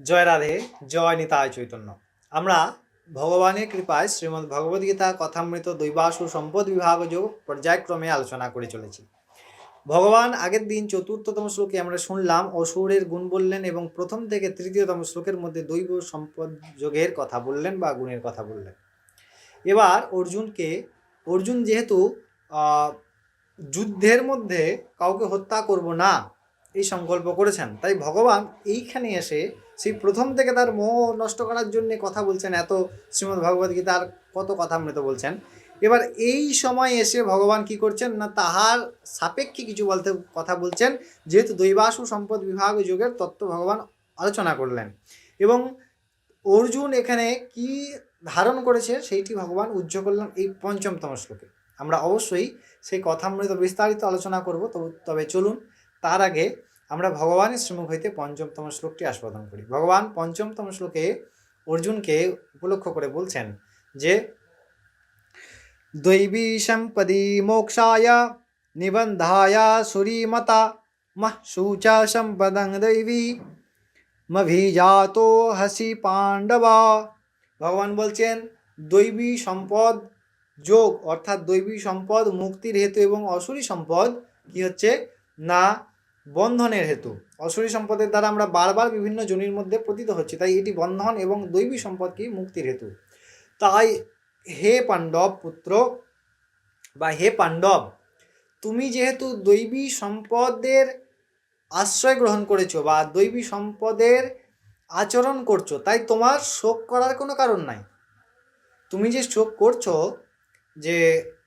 জয় রাধে জয় নিতায় চৈতন্য। আমরা ভগবানের কৃপায় শ্রীমদ্ ভগবদ্গীতা, কথামৃত, দৈবাসু, সম্পদ বিভাগ যোগ পর্যায়ক্রমে আলোচনা করে চলেছি। ভগবান আগের দিন চতুর্থতম শ্লোকে আমরা শুনলাম, অসুরের গুণ বললেন এবং প্রথম থেকে তৃতীয়তম শ্লোকের মধ্যে দৈব সম্পদ যোগের কথা বললেন বা গুণের কথা বললেন। এবার অর্জুনকে, অর্জুন যেহেতু যুদ্ধের মধ্যে কাউকে হত্যা করব না এই সংকল্প করেছেন। তাই ভগবান এইখানে এসে সেই প্রথম থেকে তার মোহ নষ্ট করার জন্য কথা বলছেন, এত শ্রীমদ্ ভগবদ গীতার কত কথা মৃত বলছেন। এবার এই সময় এসে ভগবান কি করছেন না, তাহার সাপেক্ষে কিছু বলতে, কথা বলছেন, যেহেতু দৈবাসু সম্পদ বিভাগ যুগের তত্ত্ব ভগবান আলোচনা করলেন। এবং অর্জুন এখানে কি ধারণ করেছে সেইটি ভগবান উজ্জ্ব করলেন এই পঞ্চমতম শ্লোকে। আমরা অবশ্যই সেই কথামৃত বিস্তারিত আলোচনা করব, তবে তবে চলুন তার আগে আমরা ভগবানের শ্রীমুখ হইতে পঞ্চমতম শ্লোকটি আস্বাদন করি। ভগবান পঞ্চমতম শ্লোকে অর্জুনকে উপলক্ষ করে বলছেন যে, দৈবী সম্পদি মোক্ষায় নিবন্ধায় সুরীমতা, মহ শুচা সম্পদং দৈবী, মভিজাতো হাসি পাণ্ডবা। ভগবান বলছেন, দৈবী সম্পদ যোগ, অর্থাৎ দৈবী সম্পদ মুক্তির হেতু এবং অসুরী সম্পদ কি হচ্ছে? না বন্ধনের হেতু। অসুরী সম্পদের দ্বারা আমরা বারবার বিভিন্ন জনির মধ্যে পতিত হচ্ছি, তাই এটি বন্ধন এবং দৈবী সম্পদ মুক্তির হেতু। তাই হে পাণ্ডব পুত্র বা হে পাণ্ডব, তুমি যেহেতু দৈবী সম্পদের আশ্রয় গ্রহণ করেছ বা দৈবী সম্পদের আচরণ করছ, তাই তোমার শোক করার কোনো কারণ নাই। তুমি যে শোক করছ যে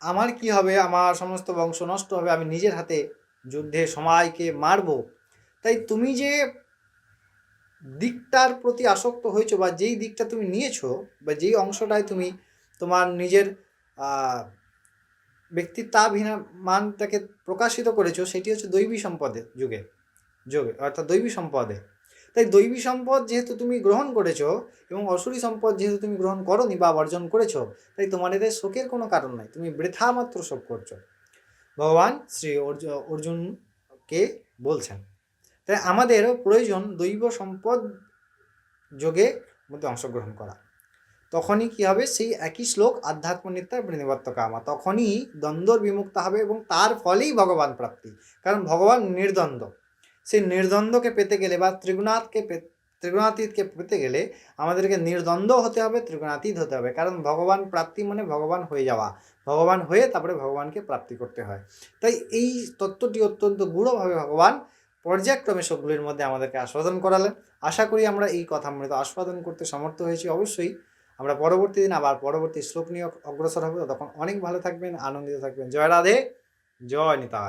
আমার কি হবে, আমার সমস্ত বংশ নষ্ট হবে, আমি নিজের হাতে যুদ্ধে সবাইকে মারবো। তাই তুমি যে দিকটার প্রতি আসক্ত হয়েছো বা যেই দিকটা তুমি নিয়েছো বা যেই অংশটায় তুমি তোমার নিজের ব্যক্তিত্বাভিমানটাকে প্রকাশিত করেছ সেটি হচ্ছে দৈবী সম্পদে যুগে, যোগে, অর্থাৎ দৈবী সম্পদে। তাই দৈবী সম্পদ যেহেতু তুমি গ্রহণ করেছ এবং অসুরী সম্পদ যেহেতু তুমি গ্রহণ করনি বা বর্জন করেছ, তাই তোমার এদের শোকের কোনো কারণ নাই। তুমি বৃথা মাত্র শোক করছ। ভগবান শ্রী অর্জু- অর্জুনকে বলছেন। তাই আমাদেরও প্রয়োজন দৈব সম্পদ যোগে মধ্যে অংশগ্রহণ করা। তখনই কি হবে? সেই একই শ্লোক আধ্যাত্ম নিত্যার কামা তখনই দ্বন্দ্বর বিমুক্ত হবে এবং তার ফলেই ভগবান প্রাপ্তি। কারণ ভগবান নির্দ্বন্দ্ব। সেই নির্দ্বন্দ্বকে পেতে গেলে বা ত্রিগুণাতকে পে- ত্রিগুণাতীতকে পেতে গেলে আমাদেরকে নির্দ্বন্দ্ব হতে হবে, ত্রিগুণাতীত হতে হবে। কারণ ভগবান প্রাপ্তি মানে ভগবান হয়ে যাওয়া। ভগবান হয়ে তারপরে ভগবানকে প্রাপ্তি করতে হয়। তাই এই তত্ত্বটি অত্যন্ত গূঢ়ভাবে ভগবান পর্যায়ক্রমে সবগুলির মধ্যে আমাদেরকে আস্বাদন করালেন। আশা করি আমরা এই কথা মৃত আস্বাদন করতে সমর্থ হয়েছি। অবশ্যই আমরা পরবর্তী দিন আবার পরবর্তী শ্লোক নিয়ে অগ্রসর হবে। তখন অনেক ভালো থাকবেন, আনন্দিত থাকবেন। জয় রাধে, জয় নিতা